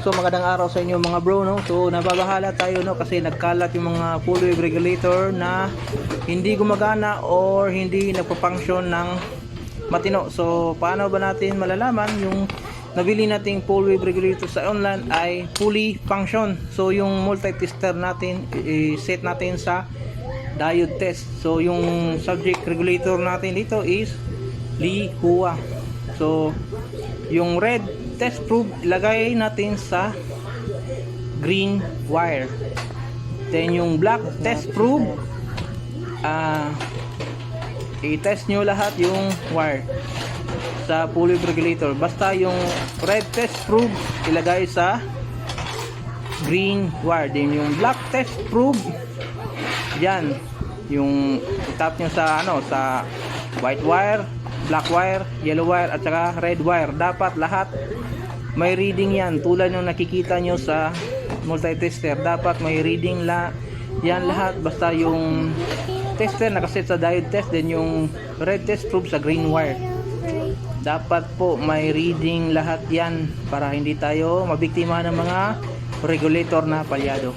So magandang araw sa inyo mga bro no. So nababahala tayo no kasi nagkalat yung mga full wave regulator na hindi gumagana or hindi nagpa-function ng matino. So paano ba natin malalaman yung nabili nating full wave regulator sa online ay fully function. So yung multi-tester natin i-set natin sa diode test. So yung subject regulator natin dito is Li Hua. So yung red test probe ilagay natin sa green wire. Then yung black test probe ah i-test nyo lahat yung wire sa pulley regulator. Basta yung red test probe ilagay sa green wire. Then yung black test probe yan yung tap nyo sa ano sa white wire black wire yellow wire at saka red wire. Dapat lahat may reading yan. Tulad yung nakikita nyo sa multi-tester dapat may reading la yan lahat. Basta yung tester nakaset sa diode test then yung red test probe sa green wire. Dapat po may reading lahat yan para hindi tayo mabiktima ng mga regulator na palyado